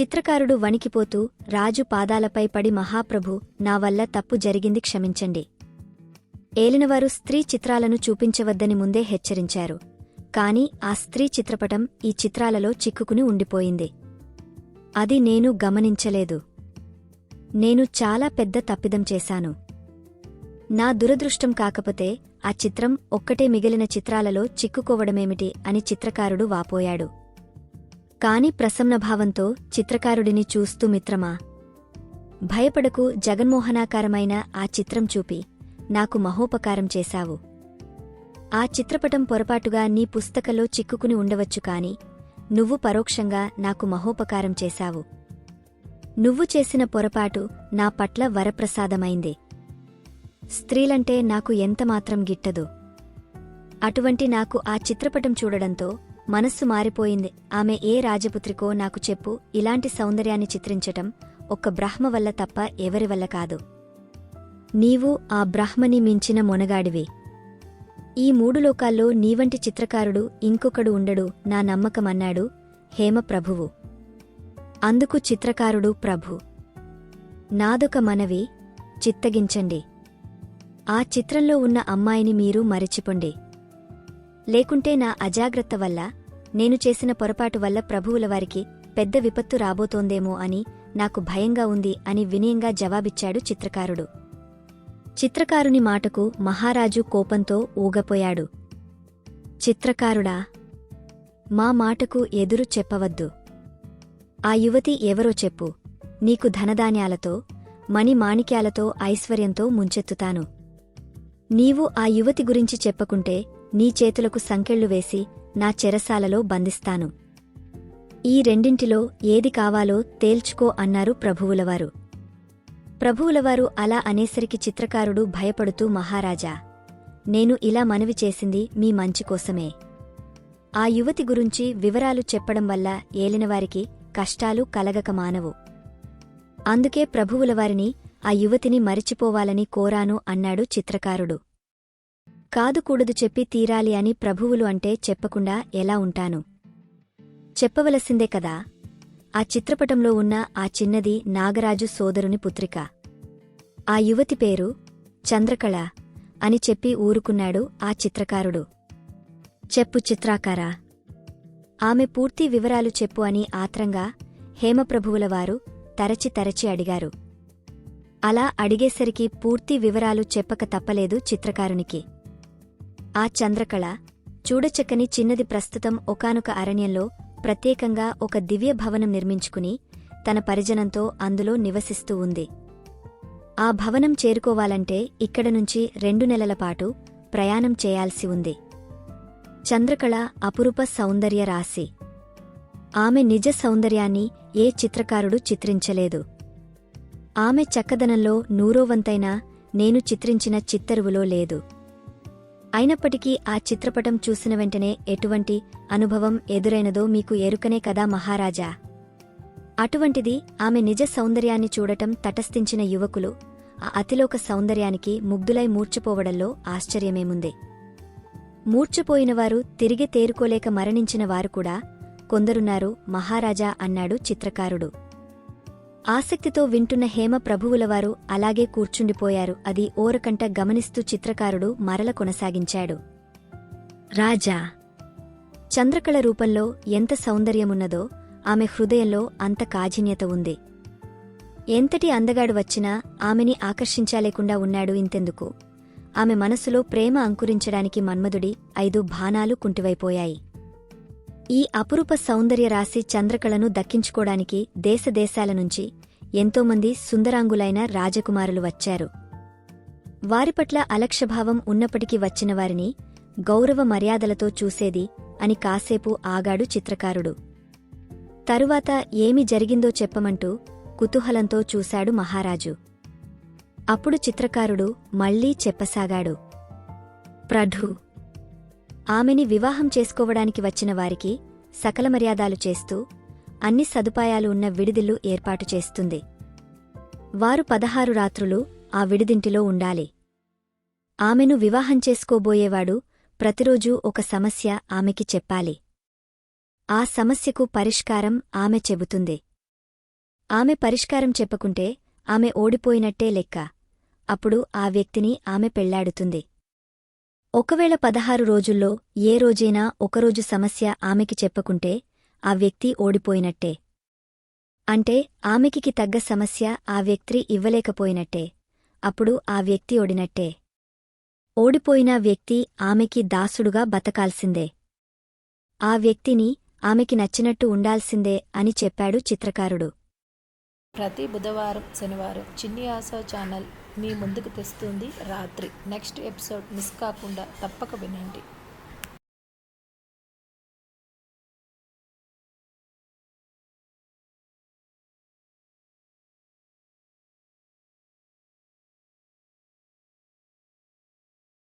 చిత్రకారుడు వణికిపోతూ రాజు పాదాలపై పడి మహాప్రభు నా వల్ల తప్పు జరిగింది క్షమించండి. ఏలినవారు స్త్రీ చిత్రాలను చూపించవద్దని ముందే హెచ్చరించారు. కాని ఆ స్త్రీ చిత్రపటం ఈ చిత్రాలలో చిక్కుకుని ఉండిపోయింది. అది నేను గమనించలేదు. నేను చాలా పెద్ద తప్పిదం చేశాను. నా దురదృష్టం కాకపోతే ఆ చిత్రం ఒక్కటే మిగిలిన చిత్రాలలో చిక్కుకోవడమేమిటి అని చిత్రకారుడు వాపోయాడు. కాని ప్రసన్నభావంతో చిత్రకారుడిని చూస్తూ మిత్రమా? భయపడకు జగన్మోహనాకారమైన ఆ చిత్రం చూపి నాకు మహోపకారం చేశావు. ఆ చిత్రపటం పొరపాటుగా నీ పుస్తకలో చిక్కుకుని ఉండవచ్చు కాని నువ్వు పరోక్షంగా నాకు మహోపకారం చేశావు. నువ్వు చేసిన పొరపాటు నా పట్ల వరప్రసాదమైంది. స్త్రీలంటే నాకు ఎంతమాత్రం గిట్టదు. అటువంటి నాకు ఆ చిత్రపటం చూడడంతో మనస్సు మారిపోయింది. ఆమె ఏ రాజపుత్రికో నాకు చెప్పు ఇలాంటి సౌందర్యాన్ని చిత్రించటం ఒక్క బ్రహ్మ వల్ల తప్ప ఎవరి వల్ల కాదు. నీవు ఆ బ్రహ్మని మించిన మొనగాడివి. ఈ మూడు లోకాల్లో నీవంటి చిత్రకారుడు ఇంకొకడు ఉండడు నా నమ్మకమన్నాడు హేమ ప్రభువు అందుకు చిత్రకారుడు ప్రభు. నాదొక మనవి చిత్తగించండి. ఆ చిత్రంలో ఉన్న అమ్మాయిని మీరు మరిచిపొండి. లేకుంటే నా అజాగ్రత్త వల్ల నేను చేసిన పొరపాటు వల్ల ప్రభువుల వారికి పెద్ద విపత్తు రాబోతోందేమో అని నాకు భయంగా ఉంది అని వినయంగా జవాబిచ్చాడు చిత్రకారుడు. చిత్రకారుని మాటకు మహారాజు కోపంతో ఊగపోయాడు. చిత్రకారుడా మా మాటకు ఎదురు చెప్పవద్దు. ఆ యువతి ఎవరో చెప్పు. నీకు ధనధాన్యాలతో మణిమాణిక్యాలతో ఐశ్వర్యంతో ముంచెత్తుతాను. నీవు ఆ యువతి గురించి చెప్పకుంటే నీ చేతులకు సంకెళ్ళు వేసి నా చెరసాలలో బంధిస్తాను. ఈ రెండింటిలో ఏది కావాలో తేల్చుకో అన్నారు ప్రభువులవారు. ప్రభువులవారు అలా అనేసరికి చిత్రకారుడు భయపడుతూ మహారాజా నేను ఇలా మనవి చేసింది మీ మంచి కోసమే. ఆ యువతి గురించి వివరాలు చెప్పడం వల్ల ఏలినవారికి కష్టాలు కలగక మానవు. అందుకే ప్రభువులవారిని ఆ యువతిని మరిచిపోవాలని కోరాను అన్నాడు చిత్రకారుడు. కాదుకూడదు చెప్పి తీరాలి అని ప్రభువులు అంటే చెప్పకుండా ఎలా ఉంటాను? చెప్పవలసిందే కదా. ఆ చిత్రపటంలో ఉన్న ఆ చిన్నది నాగరాజు సోదరుని పుత్రిక. ఆ యువతి పేరు చంద్రకళ అని చెప్పి ఊరుకున్నాడు ఆ చిత్రకారుడు. చెప్పు చిత్రాకారా. ఆమె పూర్తి వివరాలు చెప్పు అని ఆత్రంగా హేమప్రభువుల వారు తరచి తరచి అడిగారు. అలా అడిగేసరికి పూర్తి వివరాలు చెప్పక తప్పలేదు చిత్రకారునికి. ఆ చంద్రకళ చూడచక్కని చిన్నది ప్రస్తుతం ఒకానొక అరణ్యంలో ప్రత్యేకంగా ఒక దివ్య భవనం నిర్మించుకుని తన పరిజనంతో అందులో నివసిస్తూ ఉంది. ఆ భవనం చేరుకోవాలంటే ఇక్కడ నుంచి రెండు నెలల పాటు ప్రయాణం చేయాల్సి ఉంది. చంద్రకళ అపురూప సౌందర్య రాశి. ఆమె నిజ సౌందర్యాన్ని ఏ చిత్రకారుడు చిత్రించలేదు. ఆమె చక్కదనంలో నూరోవంతైనా నేను చిత్రించిన చిత్తరువులో లేదు. అయినప్పటికీ ఆ చిత్రపటం చూసిన వెంటనే ఎటువంటి అనుభవం ఎదురైనదో మీకు ఎరుకనే కదా మహారాజా. అటువంటిది ఆమె నిజ సౌందర్యాన్ని చూడటం తటస్థించిన యువకులు ఆ అతిలోక సౌందర్యానికి ముగ్ధులై మూర్చిపోవడంలో ఆశ్చర్యమేముంది. మూర్చిపోయినవారు తిరిగి తేరుకోలేక మరణించిన వారు కూడా కొందరున్నారు మహారాజా అన్నాడు చిత్రకారుడు. ఆసక్తితో వింటున్న హేమ ప్రభువులవారు అలాగే కూర్చుండిపోయారు. అది ఓరకంట గమనిస్తూ చిత్రకారుడు మరల కొనసాగించాడు. రాజా! చంద్రకళ రూపంలో ఎంత సౌందర్యమున్నదో ఆమె హృదయంలో అంత కాఠిన్యత ఉంది. ఎంతటి అందగాడు వచ్చినా ఆమెని ఆకర్షించాలేకుండా ఉన్నాడు ఇంతెందుకు? ఆమె మనసులో ప్రేమ అంకురించడానికి మన్మధుడి ఐదు బాణాలు కుంటివైపోయాయి. ఈ అపురూప సౌందర్య రాశి చంద్రకళను దక్కించుకోడానికి దేశదేశాల నుంచి ఎంతోమంది సుందరాంగులైన రాజకుమారులు వచ్చారు. వారిపట్ల అలక్ష్యభావం ఉన్నప్పటికీ వచ్చిన వారిని గౌరవ మర్యాదలతో చూసేది అని కాసేపు ఆగాడు చిత్రకారుడు. తరువాత ఏమి జరిగిందో చెప్పమంటూ కుతూహలంతో చూశాడు మహారాజు. అప్పుడు చిత్రకారుడు మళ్ళీ చెప్పసాగాడు. ప్రభు ఆమెని వివాహం చేసుకోవడానికి వచ్చిన వారికి సకల మర్యాదాలు చేస్తూ అన్ని సదుపాయాలు ఉన్న విడిదిల్లు ఏర్పాటు చేస్తుంది. వారు పదహారు రాత్రులు ఆ విడిదింటిలో ఉండాలి. ఆమెను వివాహం చేసుకోబోయేవాడు ప్రతిరోజూ ఒక సమస్య ఆమెకి చెప్పాలి. ఆ సమస్యకు పరిష్కారం ఆమె చెబుతుంది. ఆమె పరిష్కారం చెప్పకుంటే ఆమె ఓడిపోయినట్టే లెక్క. అప్పుడు ఆ వ్యక్తిని ఆమె పెళ్ళాడుతుంది. ఒకవేళ పదహారు రోజుల్లో ఏ రోజైనా ఒకరోజు సమస్య ఆమెకి చెప్పకుంటే ఆ వ్యక్తి ఓడిపోయినట్టే. అంటే ఆమెకికి తగ్గ సమస్య ఆ వ్యక్తి ఇవ్వలేకపోయినట్టే. అప్పుడు ఆ వ్యక్తి ఓడినట్టే. ఓడిపోయిన వ్యక్తి ఆమెకి దాసుడుగా బతకాల్సిందే. ఆ వ్యక్తిని ఆమెకి నచ్చినట్టు ఉండాల్సిందే అని చెప్పాడు చిత్రకారుడు. ప్రతి బుధవారం శనివారం చిన్ని ఆసో ఛానల్ మీ ముందుకు తెస్తుంది రాత్రి. నెక్స్ట్ ఎపిసోడ్ మిస్ కాకుండా తప్పక వినండి.